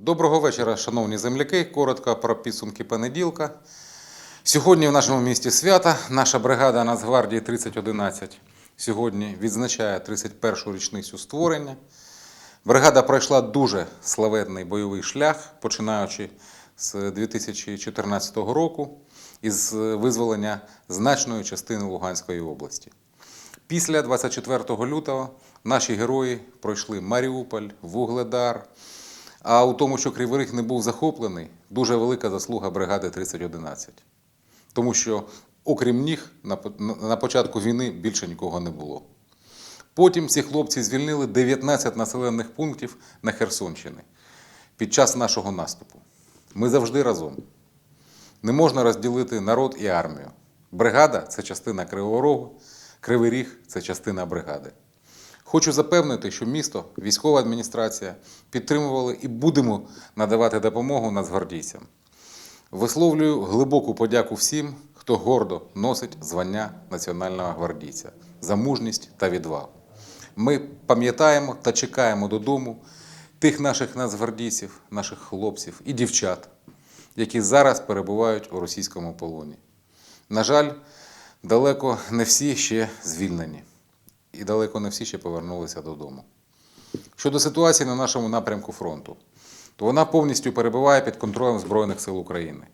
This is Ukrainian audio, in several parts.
Доброго вечора, шановні земляки. Коротко про підсумки понеділка. Сьогодні в нашому місті свята наша бригада Нацгвардії 3011 сьогодні відзначає 31-шу річницю створення. Бригада пройшла дуже славетний бойовий шлях, починаючи з 2014 року із визволення значної частини Луганської області. Після 24 лютого наші герої пройшли Маріуполь, Вугледар. А у тому, що Кривий Ріг не був захоплений, дуже велика заслуга бригади 3011. Тому що, окрім них, на по- на- на початку війни більше нікого не було. Потім ці хлопці звільнили 19 населених пунктів на Херсонщині під час нашого наступу. Ми завжди разом. Не можна розділити народ і армію. Бригада це частина Кривого Рогу, Кривий Ріг це частина бригади. Хочу запевнити, що місто, військова адміністрація підтримували і будемо надавати допомогу нацгвардійцям. Висловлюю глибоку подяку всім, хто гордо носить звання національного гвардійця за мужність та відвагу. Ми пам'ятаємо та чекаємо додому тих наших нацгвардійців, наших хлопців і дівчат, які зараз перебувають у російському полоні. На жаль, далеко не всі ще звільнені, і далеко не всі ще повернулися додому. Щодо ситуації на нашому напрямку фронту, то вона повністю перебуває під контролем Збройних сил України.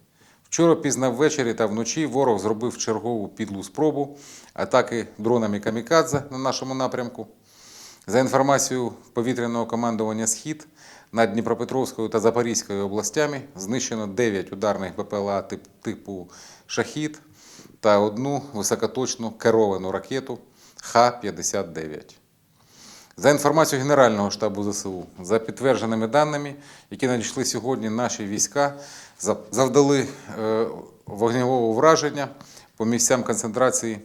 Вчора пізно ввечері та вночі ворог зробив чергову підлу спробу атаки дронами камікадзе на нашому напрямку. За інформацією повітряного командування Схід над Дніпропетровською та Запорізькою областями знищено 9 ударних БПЛА типу Шахід та одну високоточну керовану ракету Х-59. За інформацією Генерального штабу ЗСУ, за підтвердженими даними, які надійшли сьогодні, наші війська завдали е, вогневого враження по місцям концентрації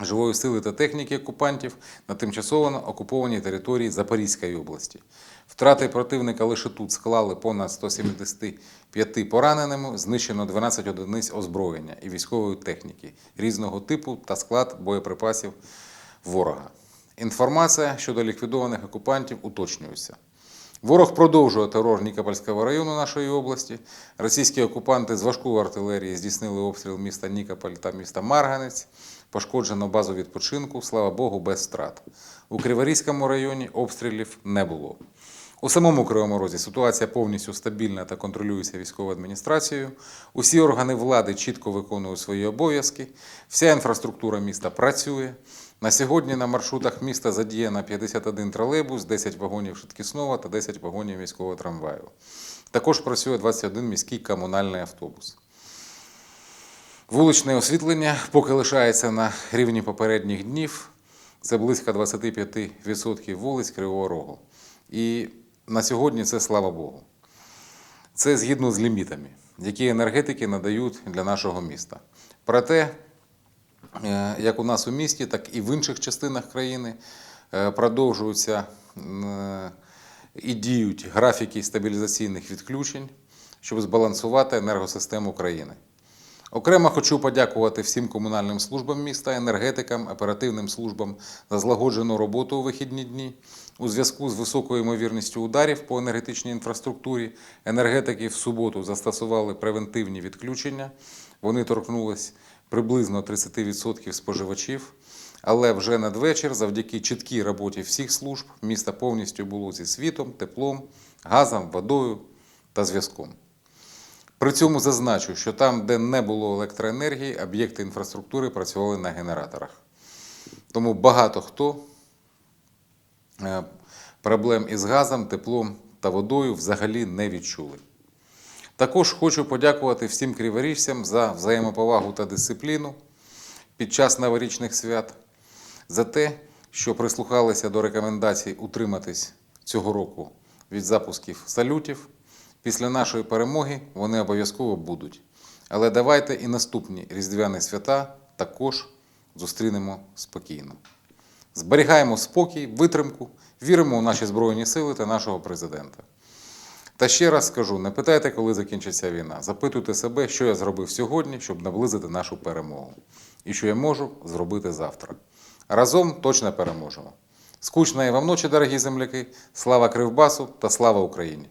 живої сили та техніки окупантів на тимчасово окупованій території Запорізької області. Втрати противника лише тут склали понад 175 пораненими, знищено 12 одиниць озброєння і військової техніки різного типу та склад боєприпасів ворога. Інформація щодо ліквідованих окупантів уточнюється. Ворог продовжує терор Нікопольського району нашої області. Російські окупанти з важкої артилерії здійснили обстріл міста Нікополь та міста Марганець. Пошкоджено базу відпочинку, слава Богу, без втрат. У Криворізькому районі обстрілів не було. У самому Кривому Розі ситуація повністю стабільна та контролюється військовою адміністрацією. Усі органи влади чітко виконують свої обов'язки. Вся інфраструктура міста працює. На сьогодні на маршрутах міста задіяно 51 тролейбус, 10 вагонів швидкісного та 10 вагонів міського трамваю. Також працює 21 міський комунальний автобус. Вуличне освітлення поки лишається на рівні попередніх днів. Це близько 25% вулиць Кривого Рогу. І на сьогодні це слава Богу. Це згідно з лімітами, які енергетики надають для нашого міста. Проте, як у нас у місті, так і в інших частинах країни е, продовжуються е, і діють графіки стабілізаційних відключень, щоб збалансувати енергосистему країни. Окремо хочу подякувати всім комунальним службам міста, енергетикам, оперативним службам за злагоджену роботу у вихідні дні. У зв'язку з високою ймовірністю ударів по енергетичній інфраструктурі енергетики в суботу застосували превентивні відключення. Вони торкнулись приблизно 30% споживачів. Але вже надвечір, завдяки чіткій роботі всіх служб, місто повністю було зі світом, теплом, газом, водою та зв'язком. При цьому зазначу, що там, де не було електроенергії, об'єкти інфраструктури працювали на генераторах. Тому багато хто е, проблем із газом, теплом та водою взагалі не відчули. Також хочу подякувати всім криворіжцям за взаємоповагу та дисципліну під час новорічних свят, за те, що прислухалися до рекомендацій утриматись цього року від запусків салютів. Після нашої перемоги вони обов'язково будуть. Але давайте і наступні різдвяні свята також зустрінемо спокійно. Зберігаємо спокій, витримку, віримо у наші Збройні сили та нашого президента. Та ще раз скажу: не питайте, коли закінчиться війна. Запитуйте себе, що я зробив сьогодні, щоб наблизити нашу перемогу, і що я можу зробити завтра. Разом точно переможемо. Скучної вам ночі, дорогі земляки! Слава Кривбасу та слава Україні!